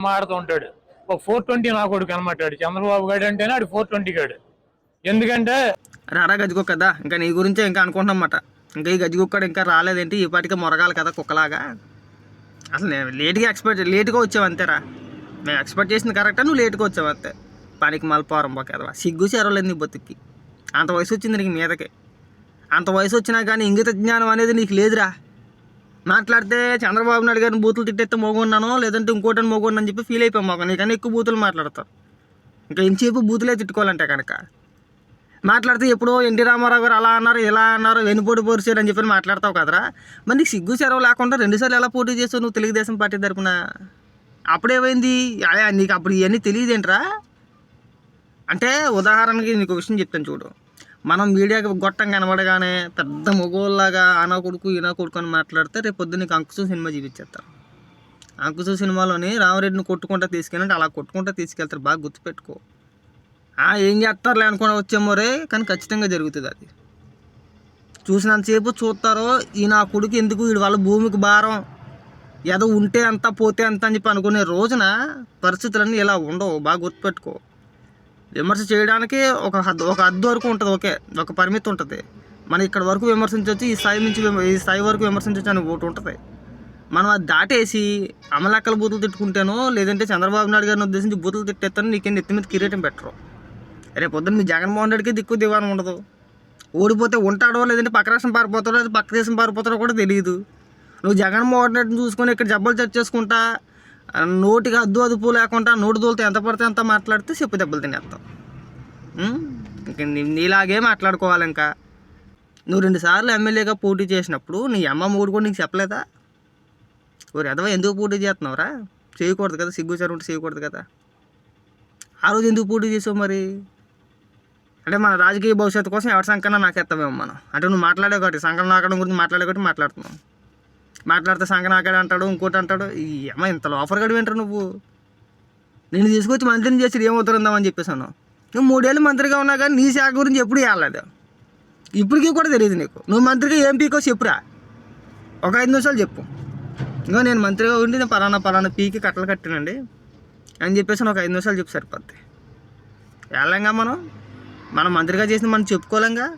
మాడుతూ ఉంటాడు. ఒక four twenty నా కొడుకు అనమాట చంద్రబాబు గారు అంటేనే ఆడు ఫోర్ ట్వంటీ గాడు. ఎందుకంటే రారా గజ్జుకో కదా. ఇంకా నీ గురించే ఇంకా అనుకుంటున్నమాట ఇంకా ఈ గజ్జికుక్కడు ఇంకా రాలేదేంటి? ఈ పాటికే మొరగాలి కదా కుక్కలాగా. అసలు నేను లేట్గా ఎక్స్పెక్ట్ లేట్గా వచ్చావు అంతేరా. మేము ఎక్స్పెక్ట్ చేసింది కరెక్టా నువ్వు లేట్గా వచ్చావు అంతే. పనికి మలపోరం పోకేదవా సిగ్గు చెరవలేదు నీ బతుక్కి. అంత వయసు వచ్చింది నీకు మీదకి. అంత వయసు వచ్చినా కానీ ఇంగిత జ్ఞానం అనేది నీకు లేదురా. మాట్లాడితే చంద్రబాబు నాయుడు గారిని బూతులు తిట్టేస్తే మోగొన్నాను లేదంటే ఇంకోటని మోగున్నాను అని చెప్పి ఫీల్ అయిపోయాం మాకు. నీకన్నా ఎక్కువ బూతులు మాట్లాడతారు ఇంకా ఎంతసేపు బూతులే తిట్టుకోవాలంటే కనుక. మాట్లాడితే ఎప్పుడో ఎన్టీ రామారావు గారు అలా అన్నారు ఇలా అన్నారు వెనుపోటు పోర్చారు అని చెప్పి మాట్లాడతావు కదరా. మరి నీకు సిగ్గు సెరవు లేకుండా రెండుసార్లు ఎలా పోటీ చేస్తావు నువ్వు తెలుగుదేశం పార్టీ తరపున? అప్పుడేమైంది? అయ్యా నీకు అప్పుడు ఇవన్నీ తెలియదేంట్రా? అంటే ఉదాహరణకి నీకు విషయం చెప్తాను చూడు. మనం మీడియాకి గొట్టం కనబడగానే పెద్ద మగోళ్ళలాగా ఆనా కొడుకు ఈనా కొడుకు అని మాట్లాడితే రేపు పొద్దున్న నీకు అంకుశం సినిమా చూపించేస్తారు. అంకుశం సినిమాలోని రామరెడ్డిని కొట్టుకుంటా తీసుకెళ్ళంటే అలా కొట్టుకుంటా తీసుకెళ్తారు. బాగా గుర్తుపెట్టుకో. ఏం చేస్తారులే అనుకుని వచ్చేమోరే కానీ ఖచ్చితంగా జరుగుతుంది అది. చూసినంతసేపు చూస్తారో ఈ నా కొడుకు ఎందుకు వీడి వాళ్ళ భూమికి భారం? ఏదో ఉంటే అంత పోతే అంత అని చెప్పి అనుకునే రోజున పరిస్థితులన్నీ ఇలా ఉండవు. బాగా గుర్తుపెట్టుకో. విమర్శ చేయడానికి ఒక హద్దు ఒక హద్దు వరకు ఉంటుంది ఓకే. ఒక పరిమితి ఉంటుంది. మనం ఇక్కడ వరకు విమర్శించవచ్చు ఈ స్థాయి నుంచి ఈ స్థాయి వరకు విమర్శించవచ్చు అని ఒకటి ఉంటుంది. మనం అది దాటేసి అమలక్కల బూతులు తిట్టుకుంటానో లేదంటే చంద్రబాబు నాయుడు గారిని ఉద్దేశించి బూతులు తిట్టేస్తాను నీకేం ఎత్తి మీద కిరీటం పెట్టరు. రేపు పొద్దున్న మీ జగన్మోహన్ రెడ్డికి దిక్కు దివానం ఉండదు. ఓడిపోతే ఉంటాడో లేదంటే పక్క రాష్ట్రం పారిపోతాడో లేదా పక్క దేశం పారిపోతాడో కూడా తెలియదు నువ్వు జగన్మోహన్ రెడ్డిని చూసుకొని ఇక్కడ జబ్బలు చర్చ చేసుకుంటా నోటికి అద్దు అదుపు లేకుండా నోటి దూలతో ఎంత పడితే అంత మాట్లాడితే చెప్పు దెబ్బలు తినేస్తాం. ఇంక నీలాగే మాట్లాడుకోవాలి ఇంకా. నువ్వు రెండు సార్లు ఎమ్మెల్యేగా పోటీ చేసినప్పుడు నీ అమ్మ మూడు కూడా నీకు చెప్పలేదా? ఓరి ఎదవ ఎందుకు పోటీ చేస్తున్నావురా? చేయకూడదు కదా సిగ్గుచారు ఉంటే చేయకూడదు కదా. ఆ రోజు ఎందుకు పోటీ చేసావు మరి? అంటే మన రాజకీయ భవిష్యత్తు కోసం ఎవరి సంకన్నా నాకు ఎత్తమేమో మనం. అంటే నువ్వు మాట్లాడే ఒకటి సంఘం ఆకడం గురించి మాట్లాడే ఒకటి మాట్లాడుతున్నావు. మాట్లాడితే సంఘం నాకాడే అంటాడు ఇంకోటి అంటాడు ఏమో ఇంత లోఫర్ గడి వింటారు నువ్వు. నేను తీసుకొచ్చి మంత్రిని చేసి ఏమవుతారందామని చెప్పేసాను నువ్వు మూడేళ్ళు మంత్రిగా ఉన్నా కానీ నీ శాఖ గురించి ఎప్పుడు వేయలేదు ఇప్పటికీ కూడా తెలియదు నీకు. నువ్వు మంత్రిగా ఏం పీకో చెప్పురా. ఒక ఐదు నిమిషాలు చెప్పు. ఇంకా నేను మంత్రిగా ఉండి నేను పలానా పలానా పీకి కట్టలు కట్టానండి అని చెప్పేసి ఒక ఐదు నిమిషాలు చెప్పు సరిపోద్ది. వెళ్ళంగా మనం? మనం మంత్రిగా చేసిన మనం చెప్పుకోలేంగా?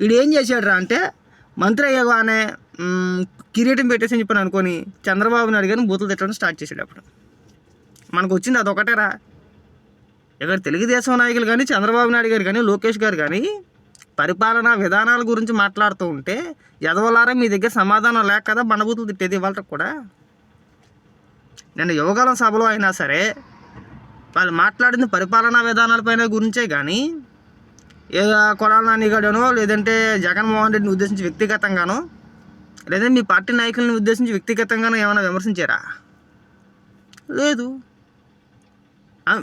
వీడు ఏం చేశాడు రా అంటే మంత్రి అయ్యగానే కిరీటం పెట్టేసి అని చెప్పని అనుకొని చంద్రబాబు నాయుడు బూతులు తిట్టడం స్టార్ట్ చేశాడు అప్పుడు. మనకు వచ్చింది అదొకటేరా ఇక్కడ తెలుగుదేశం నాయకులు కానీ చంద్రబాబు నాయుడు గారు కానీ లోకేష్ గారు కానీ పరిపాలనా విధానాల గురించి మాట్లాడుతూ ఉంటే ఎదవలారా మీ దగ్గర సమాధానం లేక కదా బండబూతులు తిట్టేది ఇవాళ కూడా. నేను యువకాలం సభలో అయినా సరే వాళ్ళు మాట్లాడింది పరిపాలనా విధానాలపైన గురించే కానీ ఏ కొడాల నానిగాడనో లేదంటే జగన్మోహన్ రెడ్డిని ఉద్దేశించి వ్యక్తిగతంగానో లేదంటే మీ పార్టీ నాయకులను ఉద్దేశించి వ్యక్తిగతంగా ఏమైనా విమర్శించారా? లేదు.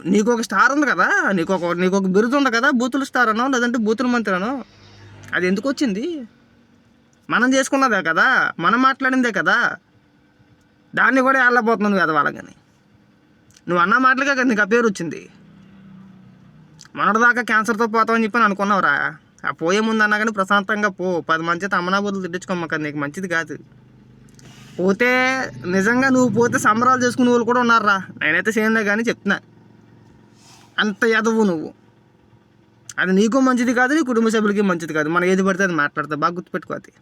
నీకు ఒక స్టార్ ఉంది కదా? నీకు ఒక నీకు ఒక బిరుదు ఉంది కదా? బూతుల స్టార్ అనో లేదంటే బూతుల మంత్రి అనో? అది ఎందుకు వచ్చింది? మనం చేసుకున్నదే కదా? మనం మాట్లాడిందే కదా? దాన్ని కూడా వెళ్ళబోతున్నాను కదా ఎదవాలని నువ్వు అన్న మాటలకే కదా నీకు ఆ పేరు వచ్చింది? మొన్నటిదాకా క్యాన్సర్తో పోతామని చెప్పి అనుకున్నావురా. ఆ పోయే ముందు అన్నా కానీ ప్రశాంతంగా పో. పది మంచి తిట్టించుకోమ్మా తిట్టించుకోమ్మక నీకు మంచిది కాదు. పోతే నిజంగా నువ్వు పోతే సంబరాలు చేసుకునే వాళ్ళు కూడా ఉన్నారా నేనైతే చేయలే కానీ చెప్తున్నా. అంత ఎదవు నువ్వు. అది నీకు మంచిది కాదు నీ కుటుంబ సభ్యులకి మంచిది కాదు. మనం ఏది పడితే అది మాట్లాడతా. బాగా గుర్తుపెట్టుకోవాలి